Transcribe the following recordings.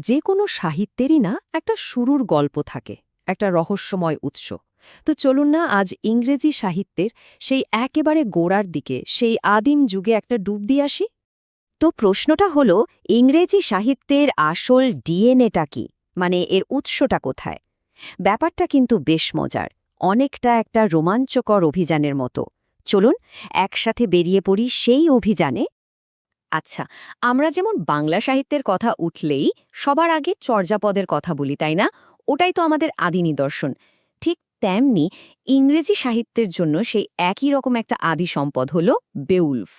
যে কোনো সাহিত্যেরই না একটা শুরুর গল্প থাকে, একটা রহস্যময় উৎস। তো চলুন না, আজ ইংরেজি সাহিত্যের সেই একেবারে গোড়ার দিকে, সেই আদিম যুগে একটা ডুব দিয়ে আসি? তো প্রশ্নটা হলো, ইংরেজি সাহিত্যের আসল ডিএনএটা কি? মানে এর উৎসটা কোথায়? ব্যাপারটা কিন্তু বেশ মজার, অনেকটা একটা রোমাঞ্চকর অভিযানের মতো। চলুন, একসাথে বেরিয়ে পড়ি সেই অভিযানে। আচ্ছা আমরা যেমন বাংলা সাহিত্যের কথা উঠলেই সবার আগে চর্যাপদের কথা বলি, তাই না? ওটাই তো আমাদের আদি নিদর্শন। ঠিক তেমনি ইংরেজি সাহিত্যের জন্য সেই একই রকম একটা আদি সম্পদ হল বেউলফ।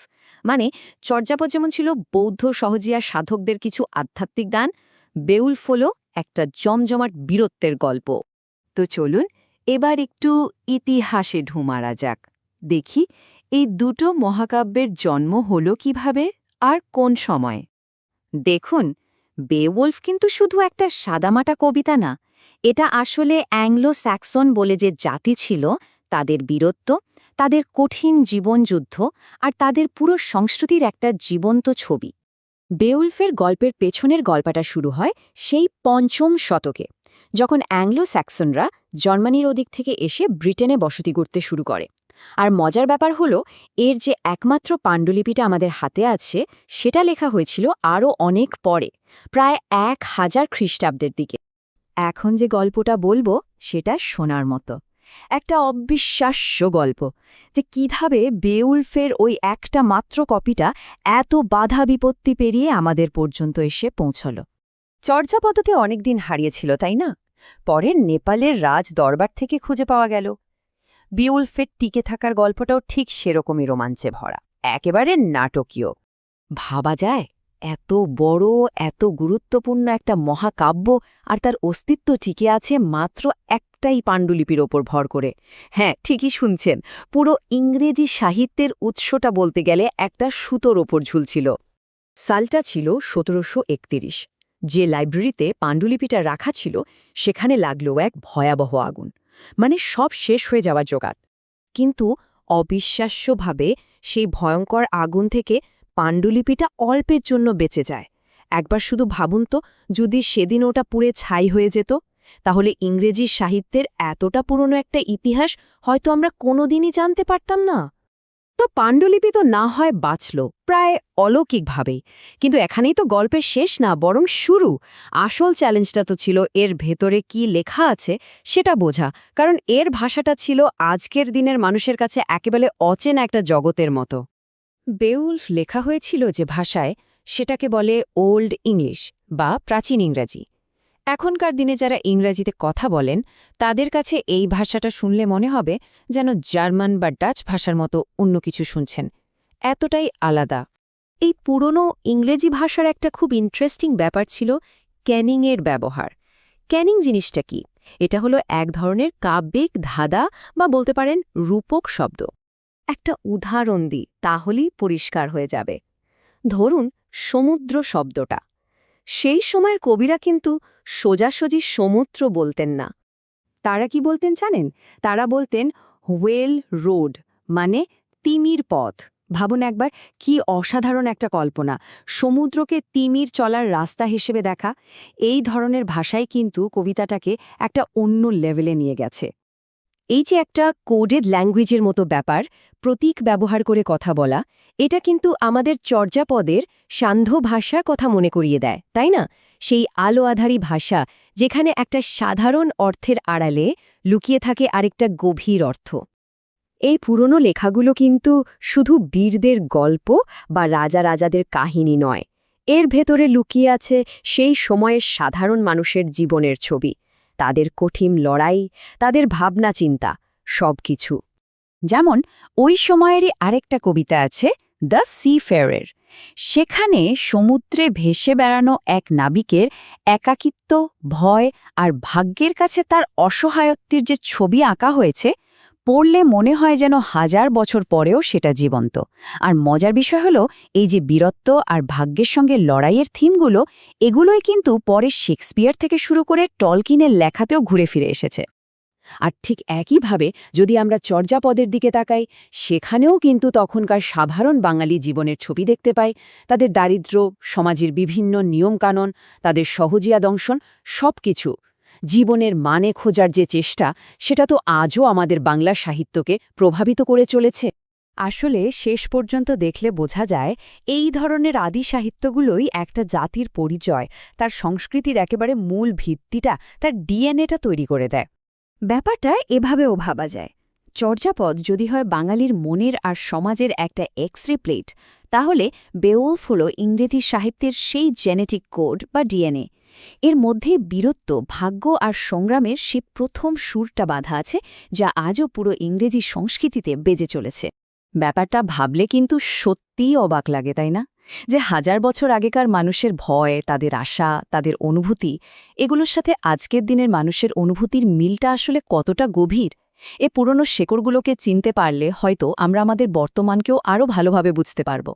মানে চর্যাপদ যেমন ছিল বৌদ্ধ সহজিয়া সাধকদের কিছু আধ্যাত্মিক দান, বেউলফ হল একটা জমজমাট বীরত্বের গল্প। তো চলুন এবার একটু ইতিহাসে ঢুমারা যাক। দেখি এই দুটো মহাকাব্যের জন্ম হল কীভাবে? আর কোন সময়? দেখুন বেওয়ল্ফ কিন্তু শুধু একটা সাদামাটা কবিতা না, এটা আসলে অ্যাংলো স্যাক্সন বলে যে জাতি ছিল, তাদের বীরত্ব, তাদের কঠিন জীবনযুদ্ধ আর তাদের পুরো সংস্কৃতির একটা জীবন্ত ছবি। বেউলফের গল্পের পেছনের গল্পটা শুরু হয় সেই পঞ্চম শতকে, যখন অ্যাংলো স্যাক্সনরা জার্মানির ওদিক থেকে এসে ব্রিটেনে বসতি করতে শুরু করে। আর মজার ব্যাপার হলো, এর যে একমাত্র পাণ্ডুলিপিটা আমাদের হাতে আছে, সেটা লেখা হয়েছিল আরও অনেক পরে, প্রায় এক হাজার খ্রিস্টাব্দের দিকে। এখন যে গল্পটা বলব, সেটা শোনার মতো। একটা অবিশ্বাস্য গল্প, যে কীভাবে বেউলফের ওই একটা মাত্র কপিটা এত বাধা বিপত্তি পেরিয়ে আমাদের পর্যন্ত এসে পৌঁছল। চর্যাপদতে অনেকদিন হারিয়েছিল, তাই না? পরে নেপালের রাজ দরবার থেকে খুঁজে পাওয়া গেল। বিউলফের টিকে থাকার গল্পটাও ঠিক সেরকমই রোমাঞ্চে ভরা। একেবারে নাটকীয়। ভাবা যায়, এত বড়, এত গুরুত্বপূর্ণ একটা মহাকাব্য আর তার অস্তিত্ব টিকে আছে মাত্র একটাই পাণ্ডুলিপির ওপর ভর করে। হ্যাঁ ঠিকই শুনছেন, পুরো ইংরেজি সাহিত্যের উৎসটা বলতে গেলে একটা সুতোর ওপর ঝুলছিল। সালটা ছিল সতেরোশো যে লাইব্রেরিতে পাণ্ডুলিপিটা রাখা ছিল, সেখানে লাগল এক ভয়াবহ আগুন। মানে সব শেষ হয়ে যাওয়ার জোগাড়। কিন্তু অবিশ্বাস্যভাবে সেই ভয়ঙ্কর আগুন থেকে পাণ্ডুলিপিটা অল্পের জন্য বেঁচে যায়। একবার শুধু ভাবুন তো, যদি সেদিন ওটা পুড়ে ছাই হয়ে যেত, তাহলে ইংরেজি সাহিত্যের এতটা পুরনো একটা ইতিহাস হয়তো আমরা কোনোদিনই জানতে পারতাম না। তো পাণ্ডুলিপি তো না হয় বাঁচল, প্রায় অলৌকিকভাবেই কিন্তু এখানেই তো গল্পের শেষ না, বরং শুরু। আসল চ্যালেঞ্জটা তো ছিল, এর ভেতরে কি লেখা আছে সেটা বোঝা। কারণ এর ভাষাটা ছিল আজকের দিনের মানুষের কাছে একেবারে অচেনা একটা জগতের মতো। বেউলফ লেখা হয়েছিল যে ভাষায়, সেটাকে বলে ওল্ড ইংলিশ বা প্রাচীন ইংরাজি। এখনকার দিনে যারা ইংরাজিতে কথা বলেন, তাদের কাছে এই ভাষাটা শুনলে মনে হবে যেন জার্মান বা ডাচ ভাষার মতো অন্য কিছু শুনছেন। এতটাই আলাদা। এই পুরনো ইংরেজি ভাষার একটা খুব ইন্টারেস্টিং ব্যাপার ছিল ক্যানিংয়ের ব্যবহার। ক্যানিং জিনিসটা কি? এটা হলো এক ধরনের কাব্যিক ধাঁধা বা বলতে পারেন রূপক শব্দ। একটা উদাহরণ দিই, তাহলেই পরিষ্কার হয়ে যাবে। ধরুন সমুদ্র শব্দটা। সেই সময়ের কবিরা কিন্তু সোজাসুজি সমুদ্র বলতেন না। তারা কি বলতেন জানেন? তারা বলতেন ওয়েল রোড মানে তিমির পথ। ভাবুন একবার, কি অসাধারণ একটা কল্পনা। সমুদ্রকে তিমির চলার রাস্তা হিসেবে দেখা, এই ধরনের ভাষাই কিন্তু কবিতাটাকে একটা অন্য লেভেলে নিয়ে গেছে। এই যে একটা কোডেড ল্যাঙ্গুয়েজের মতো ব্যাপার, প্রতীক ব্যবহার করে কথা বলা, এটা কিন্তু আমাদের চর্যাপদের সান্ধ্য ভাষার কথা মনে করিয়ে দেয়, তাই না? সেই আলো আধারী ভাষা, যেখানে একটা সাধারণ অর্থের আড়ালে লুকিয়ে থাকে আরেকটা গভীর অর্থ। এই পুরনো লেখাগুলো কিন্তু শুধু বীরদের গল্প বা রাজা রাজাদের কাহিনী নয়, এর ভেতরে লুকিয়ে আছে সেই সময়ের সাধারণ মানুষের জীবনের ছবি। তাদের কঠিন লড়াই, তাদের ভাবনা চিন্তা সব কিছু যেমন, ওই সময়েরই আরেকটা কবিতা আছে, দ্য সি ফেয়ারের সেখানে সমুদ্রে ভেসে বেড়ানো এক নাবিকের একাকিত্ব, ভয় আর ভাগ্যের কাছে তার অসহায়ত্বের যে ছবি আঁকা হয়েছে পড়লে মনে হয় যেন হাজার বছর পরেও সেটা জীবন্ত। আর মজার বিষয় হলো, এই যে বীরত্ব আর ভাগ্যের সঙ্গে লড়াইয়ের থিমগুলো, এগুলোই কিন্তু পরে শেক্সপিয়ার থেকে শুরু করে টলকিনের লেখাতেও ঘুরে ফিরে এসেছে। আর ঠিক একইভাবে যদি আমরা চর্যাপদের দিকে তাকাই, সেখানেও কিন্তু তখনকার সাধারণ বাঙালি জীবনের ছবি দেখতে পাই। তাদের দারিদ্র্য, সমাজের বিভিন্ন নিয়মকানুন, তাদের সহজিয়া দংশন সব কিছু জীবনের মানে খোঁজার যে চেষ্টা, সেটা তো আজও আমাদের বাংলা সাহিত্যকে প্রভাবিত করে চলেছে। আসলে শেষ পর্যন্ত দেখলে বোঝা যায়, এই ধরনের আদি সাহিত্যগুলোই একটা জাতির পরিচয়, তার সংস্কৃতির একেবারে মূল ভিত্তিটা, তার ডিএনএটা তৈরি করে দেয়। ব্যাপারটা এভাবেও ভাবা যায়। চর্যাপদ যদি হয় বাঙালির মনের আর সমাজের একটা এক্স রে প্লেট, তাহলে বেওলফ হল ইংরেজি সাহিত্যের সেই জেনেটিক কোড বা ডিএনএ। এর মধ্যে বীরত্ব, ভাগ্য আর সংগ্রামের সে প্রথম সুরটা বাঁধা আছে, যা আজও পুরো ইংরেজি সংস্কৃতিতে বেজে চলেছে। ব্যাপারটা ভাবলে কিন্তু সত্যিই অবাক লাগে, তাই না? যে হাজার বছর আগেকার মানুষের ভয়, তাদের আশা, তাদের অনুভূতি, এগুলোর সাথে আজকের দিনের মানুষের অনুভূতির মিলটা আসলে কতটা গভীর? এ পুরনো শেকড়গুলোকে চিনতে পারলে হয়তো আমরা আমাদের বর্তমানকেও আরও ভালোভাবে বুঝতে পারব।